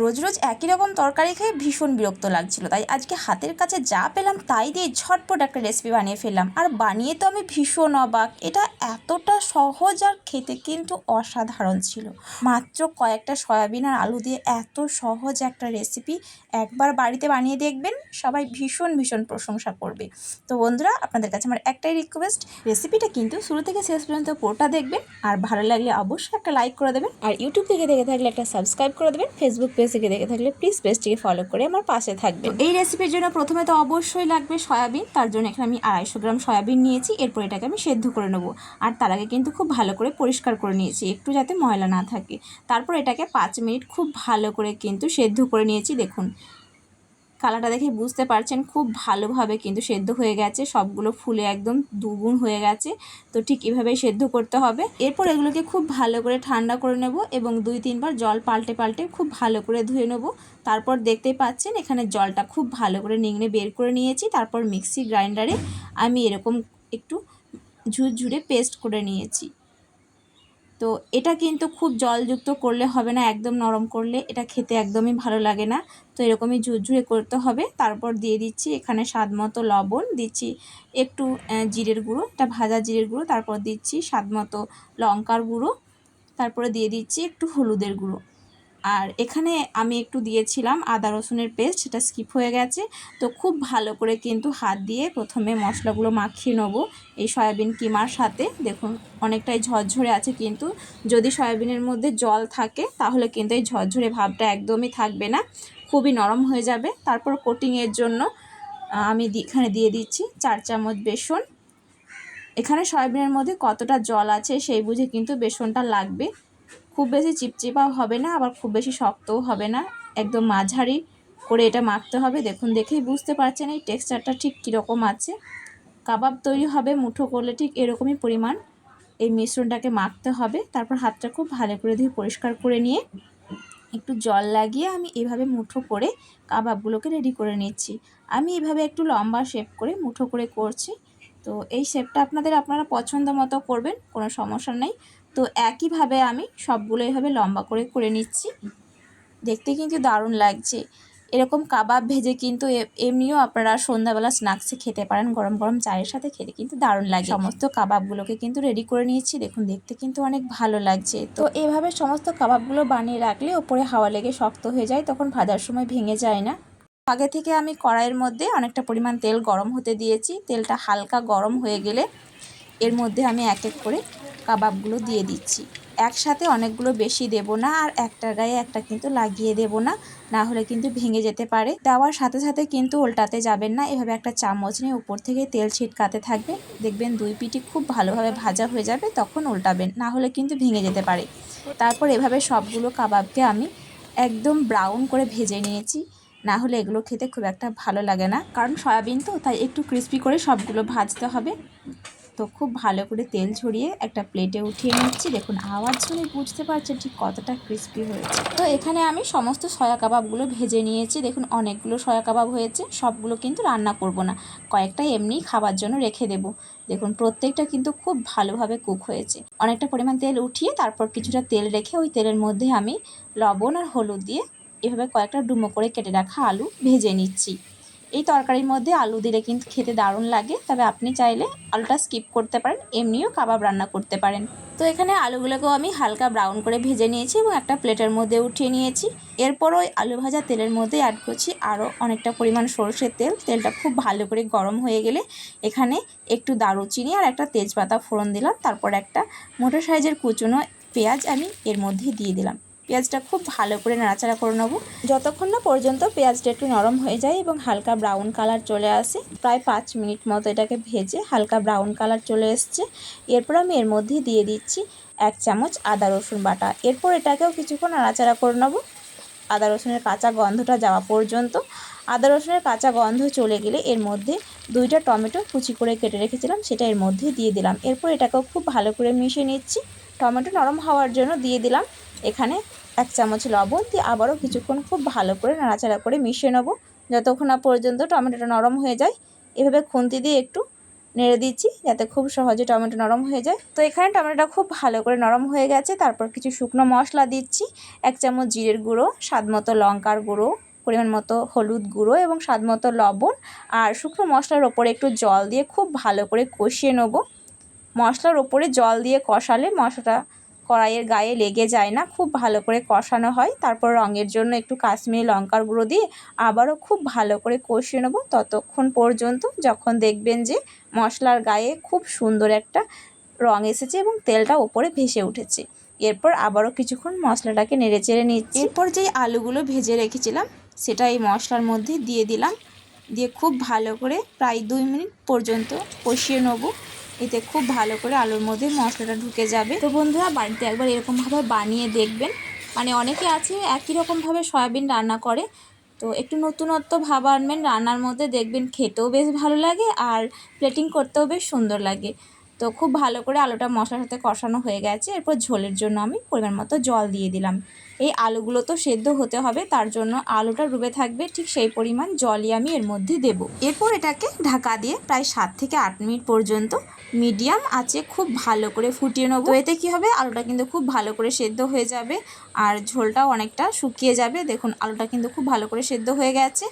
রোজ রোজ একই রকম তরকারি খেয়ে ভীষণ বিরক্ত লাগছিল। তাই আজকে হাতের কাছে যা পেলাম তাই দিয়ে ঝটপট একটা রেসিপি বানিয়ে ফেললাম। আর বানিয়ে তো আমি ভীষণ অবাক। এটা এতটা সহজ আর খেতে কিন্তু অসাধারণ ছিল। মাত্র কয়েকটা সয়াবিন আর আলু দিয়ে এত সহজ একটা রেসিপি একবার বাড়িতে বানিয়ে দেখবেন, সবাই ভীষণ ভীষণ প্রশংসা করবে। তো বন্ধুরা, আপনাদের কাছে আমার একটাই রিকোয়েস্ট রেসিপিটা কিন্তু শুরু থেকে শেষ পর্যন্ত পুরোটা দেখবেন। আর ভালো লাগলে অবশ্যই একটা লাইক করে দেবেন। আর ইউটিউব থেকে দেখে থাকলে একটা সাবস্ক্রাইব করে দেবেন। ফেসবুক থেকে দেখে থাকলে প্লিজ পেজটিকে ফলো করে আমার পাশে থাকবে এই রেসিপির জন্য প্রথমে তো অবশ্যই লাগবে সয়াবিন, তার জন্য এখানে আমি আড়াইশো গ্রাম সয়াবিন নিয়েছি, এরপর এটাকে আমি সেদ্ধ করে নেব। আর তার আগে কিন্তু খুব ভালো করে পরিষ্কার করে নিয়েছি, একটু যাতে ময়লা না থাকে। তারপর এটাকে পাঁচ মিনিট খুব ভালো করে কিন্তু সেদ্ধ করে নিয়েছি, দেখুন। কালারটা দেখে বুঝতে পারছেন, খুব ভালোভাবে কিন্তু সেদ্ধ হয়ে গেছে, সবগুলো ফুলে একদম দুগুণ হয়ে গেছে, তো ঠিক এভাবেই সেদ্ধ করতে হবে। এরপর এগুলোকে খুব ভালো করে ঠান্ডা করে নেব এবং দুই তিনবার জল পাল্টে পাল্টে খুব ভালো করে ধুয়ে নেব। তারপর দেখতেই পাচ্ছেন এখানে জলটা খুব ভালো করে নিংড়ে বের করে নিয়েছি, তারপর মিক্সি গ্রাইন্ডারে আমি এরকম একটু ঝুরঝুরে পেস্ট করে নিয়েছি। তো এটা কিন্তু খুব জলযুক্ত করলে হবে না, একদম নরম করলে এটা খেতে একদমই ভালো লাগে না। তো এরকমই ঝুরঝুরে করতে হবে। তারপর দিয়ে দিচ্ছি এখানে স্বাদ মতো লবণ, দিচ্ছি একটু জিরের গুঁড়ো এটা ভাজা জিরের গুঁড়ো, তারপর দিচ্ছি স্বাদ মতো লঙ্কার গুঁড়ো, তারপরে দিয়ে দিচ্ছি একটু হলুদের গুঁড়ো। আর এখানে আমি একটু দিয়েছিলাম আদা রসুনের পেস্ট, সেটা স্কিপ হয়ে গেছে। তো খুব ভালো করে কিন্তু হাত দিয়ে প্রথমে মশলাগুলো মাখিয়ে নেব এই সয়াবিন কিমার সাথে। দেখুন, অনেকটাই ঝরঝরে আছে কিন্তু যদি সয়াবিনের মধ্যে জল থাকে, তাহলে কিন্তু এই ঝরঝরে ভাবটা একদমই থাকবে না। খুবই নরম হয়ে যাবে। তারপর কোটিংয়ের জন্য আমি এখানে দিয়ে দিচ্ছি চার চামচ বেসন। এখানে সয়াবিনের মধ্যে কতটা জল আছে সেই বুঝে কিন্তু বেসনটা লাগবে। খুব বেশি চিপচিপাও হবে না, আবার খুব বেশি শক্তও হবে না। একদম মাঝারি করে এটা মাখতে হবে। দেখুন, দেখেই বুঝতে পারছেন এই টেক্সচারটা ঠিক কীরকম আছে। কাবাব তৈরি হবে, মুঠো করলে ঠিক এরকমই পরিমাণ এই মিশ্রণটাকে মাখতে হবে। তারপর হাতটা খুব ভালো করে ধুয়ে পরিষ্কার করে নিয়ে একটু জল লাগিয়ে আমি এভাবে মুঠো করে কাবাবগুলোকে রেডি করে নিচ্ছি। আমি এভাবে একটু লম্বা শেপ করে মুঠো করে করছি। তো এই শেপটা আপনাদের, আপনারা পছন্দ মতো করবেন, কোনো সমস্যা নেই। তো একইভাবে আমি সবগুলো এভাবে লম্বা করে করে নিচ্ছি। দেখতে কিন্তু দারুণ লাগছে। এরকম কাবাব ভেজে কিন্তু এমনিও আপনারা সন্ধ্যাবেলা স্ন্যাক্সে খেতে পারেন, গরম গরম চায়ের সাথে খেতে কিন্তু দারুণ লাগে। সমস্ত কাবাবগুলোকে কিন্তু রেডি করে নিয়েছি। দেখুন, দেখতে কিন্তু অনেক ভালো লাগছে। তো এভাবে সমস্ত কাবাবগুলো বানিয়ে রাখলে ওপরে হাওয়া লেগে শক্ত হয়ে যায়, তখন ভাজার সময় ভেঙে যায় না। আগে থেকে আমি কড়াইয়ের মধ্যে অনেকটা পরিমাণ তেল গরম হতে দিয়েছি। তেলটা হালকা গরম হয়ে গেলে এর মধ্যে আমি এক এক করে কাবাবগুলো দিয়ে দিচ্ছি। একসাথে অনেকগুলো বেশি দেব না আর একটা গায়ে একটা কিন্তু লাগিয়ে দেব না না হলে কিন্তু ভেঙে যেতে পারে। দেওয়ার সাথে সাথে কিন্তু উল্টাতে যাবেন না, এভাবে একটা চামচ নিয়ে উপর থেকে তেল ছিটকাতে থাকবে। দেখবেন দুই পিটি খুব ভালোভাবে ভাজা হয়ে যাবে, তখন উল্টাবেন, না হলে কিন্তু ভেঙে যেতে পারে। তারপর এভাবে সবগুলো কাবাবকে আমি একদম ব্রাউন করে ভেজে নিয়েছি, না হলে এগুলো খেতে খুব একটা ভালো লাগে না। কারণ সয়াবিন তো, তাই একটু ক্রিস্পি করে সবগুলো ভাজতে হবে। তো খুব ভালো করে তেল ছড়িয়ে একটা প্লেটে উঠিয়ে নিচ্ছি। দেখুন, আওয়াজ শুনে বুঝতে পারছেন ঠিক কতটা ক্রিস্পি হয়েছে। তো এখানে আমি সমস্ত সয়া কাবাবগুলো ভেজে নিয়েছি। দেখুন, অনেকগুলো সয়া কাবাব হয়েছে, সবগুলো কিন্তু রান্না করব না। কয়েকটা এমনি খাবার জন্য রেখে দেব। দেখুন, প্রত্যেকটা কিন্তু খুব ভালোভাবে কুক হয়েছে। অনেকটা পরিমাণ তেল উঠিয়ে তারপর কিছুটা তেল রেখে ওই তেলের মধ্যে আমি লবণ আর হলুদ দিয়ে এভাবে কয়েকটা ডুমো করে কেটে রাখা আলু ভেজে নিচ্ছি। এই তরকারির মধ্যে আলু দিলে কিন্তু খেতে দারুণ লাগে, তবে আপনি চাইলে আলুটা স্কিপ করতে পারেন, এমনিও কাবাব রান্না করতে পারেন। তো এখানে আলুগুলোকেও আমি হালকা ব্রাউন করে ভেজে নিয়েছি এবং একটা প্লেটের মধ্যে উঠিয়ে নিয়েছি। এরপর ওই আলু ভাজা তেলের মধ্যে অ্যাড করছি আরও অনেকটা পরিমাণ সরষের তেল, তেলটা খুব ভালো করে গরম হয়ে গেলে এখানে একটু দারুচিনি আর একটা তেজপাতা ফোড়ন দিলাম, তারপর একটা মোটর সাইজের কুচুনো পেঁয়াজ আমি এর মধ্যে দিয়ে দিলাম। পেঁয়াজটা খুব ভালো করে নাড়াচাড়া করে নেব। যতক্ষণ না পর্যন্ত পেঁয়াজটা একটু নরম হয়ে যায় এবং হালকা ব্রাউন কালার চলে আসে, প্রায় পাঁচ মিনিট মতো এটাকে ভেজে হালকা ব্রাউন কালার চলে এসছে। এরপর আমি এর মধ্যে দিয়ে দিচ্ছি এক চামচ আদা, রসুন বাটা। এরপর এটাকেও কিছুক্ষণ নাড়াচাড়া করে নেব। আদা, রসুনের কাঁচা গন্ধটা যাওয়া পর্যন্ত। আদা, রসুনের কাঁচা গন্ধ চলে গেলে এর মধ্যে দুইটা টমেটো কুচি করে কেটে রেখেছিলাম, সেটা এর মধ্যে দিয়ে দিলাম। এরপর এটাকেও খুব ভালো করে মিশিয়ে নিচ্ছি। টমেটো নরম হওয়ার জন্য দিয়ে দিলাম। এখানে এক চামচ লবণ দিয়ে আবারও কিছুক্ষণ খুব ভালো করে নাড়াচাড়া করে মিশিয়ে নেব। যতক্ষণ না পর্যন্ত টমেটোটা নরম হয়ে যায়, এভাবে খুন্তি দিয়ে একটু নেড়ে দিচ্ছি যাতে খুব সহজে টমেটো নরম হয়ে যায়। তো এখানে টমেটোটা খুব ভালো করে নরম হয়ে গেছে, তারপর কিছু শুকনো মশলা দিচ্ছি, এক চামচ জিরের গুঁড়ো, স্বাদ মতো লঙ্কার গুঁড়ো, পরিমাণ মতো হলুদ গুঁড়ো এবং স্বাদ মতো লবণ আর শুকনো মশলার ওপরে একটু জল দিয়ে খুব ভালো করে কষিয়ে নেব। মশলার ওপরে জল দিয়ে কষালে মশলাটা কড়াইয়ের গায়ে লেগে যায় না, খুব ভালো করে কষানো হয়। তারপর রঙের জন্য একটু কাশ্মীরি লঙ্কার গুঁড়ো দিয়ে আবারও খুব ভালো করে কষিয়ে নেব। ততক্ষণ পর্যন্ত যখন দেখবেন যে মশলার গায়ে খুব সুন্দর একটা রঙ এসেছে এবং তেলটা ওপরে ভেসে উঠেছে। এরপর আবারও কিছুক্ষণ মশলাটাকে নেড়ে চেড়ে নিচ্ছি। এরপর যেই আলুগুলো ভেজে রেখেছিলাম, সেটা এই মশলার মধ্যে দিয়ে দিলাম। দিয়ে খুব ভালো করে প্রায় দুই মিনিট পর্যন্ত কষিয়ে নেব। এতে খুব ভালো করে আলুর মধ্যে মশলাটা ঢুকে যাবে। তো বন্ধুরা, বাড়িতে একবার এরকমভাবে বানিয়ে দেখবেন। মানে অনেকে আছে, একই রকমভাবে সয়াবিন রান্না করে। তো একটু নতুনত্ব ভাব আনবেন, রান্নার মধ্যে দেখবেন খেতেও বেশ ভালো লাগে আর প্লেটিং করতেও বেশ সুন্দর লাগে। তো খুব ভালো করে আলুটা মশলার সাথে কষানো হয়ে গেছে। এরপর ঝোলের জন্য আমি পরিমাণ মতো জল দিয়ে দিলাম। এই আলুগুলো তো সেদ্ধ হতে হবে, তার জন্য আলুটা ডুবে থাকবে, ঠিক সেই পরিমাণ জলই আমি এর মধ্যে দেব। এরপর এটাকে ঢাকা দিয়ে প্রায় সাত থেকে আট মিনিট পর্যন্ত মিডিয়াম আছে খুব ভালো করে ফুটিয়ে নেব। এতে কী হবে? আলুটা কিন্তু খুব ভালো করে সেদ্ধ হয়ে যাবে, আর ঝোলটাও অনেকটা শুকিয়ে যাবে। দেখুন, আলুটা কিন্তু খুব ভালো করে সেদ্ধ হয়ে গেছে।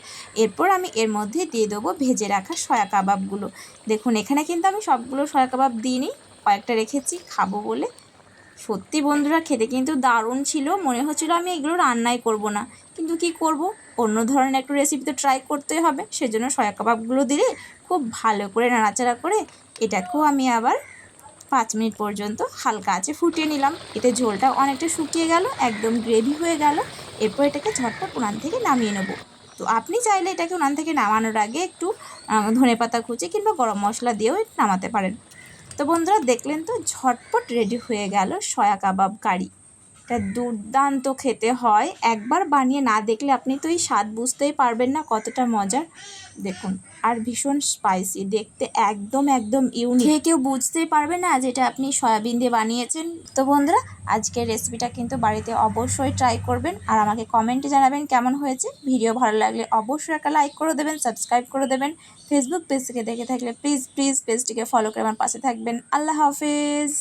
এরপর আমি এর মধ্যে দিয়ে দেবো ভেজে রাখা সয়া কাবাবগুলো। দেখুন, এখানে কিন্তু আমি সবগুলো সয়া কাবাব দিইনি, কয়েকটা রেখেছি, খাব বলে। সত্যি বন্ধুরা খেতে কিন্তু দারুণ ছিল, মনে হচ্ছিল আমি এগুলো রান্নাই করব না। কিন্তু কি করব? অন্য ধরনের একটু রেসিপি তো ট্রাই করতেই হবে, সেজন্য সয়া কাবাবগুলো দিলে খুব ভালো করে নাড়াচাড়া করে এটাকেও আমি আবার পাঁচ মিনিট পর্যন্ত হালকা আছে ফুটিয়ে নিলাম। এতে ঝোলটা অনেকটা শুকিয়ে গেল, একদম গ্রেভি হয়ে গেল। এরপর এটাকে ঝটপট উনান থেকে নামিয়ে নেব। তো আপনি চাইলে এটাকে উনান থেকে নামানোর আগে একটু ধনে পাতা কুচি কিংবা গরম মশলা দিয়েও নামাতে পারেন। তো বন্ধুরা দেখলেন তো ঝটপট রেডি হয়ে গেল সয়া কাবাব কারি। এটা দুর্দান্ত খেতে হয়। একবার বানিয়ে না দেখলে আপনি তো এই স্বাদ বুঝতেই পারবেন না কতটা মজার। দেখুন, আর ভীষণ স্পাইসি দেখতে একদম একদম ইউনিক খেয়ে কেউ বুঝতেই পারবে না যেটা আপনি সয়াবিন দিয়ে বানিয়েছেন। তো বন্ধুরা, আজকের রেসিপিটা কিন্তু বাড়িতে অবশ্যই ট্রাই করবেন। আর আমাকে কমেন্টে জানাবেন কেমন হয়েছে। ভিডিও ভালো লাগলে অবশ্যই একটা লাইক করে দেবেন সাবস্ক্রাইব করে দেবেন। ফেসবুক পেজ থেকে দেখে থাকলে প্লিজ প্লিজ পেজটিকে ফলো করে আমার পাশে থাকবেন। আল্লাহ হাফেজ।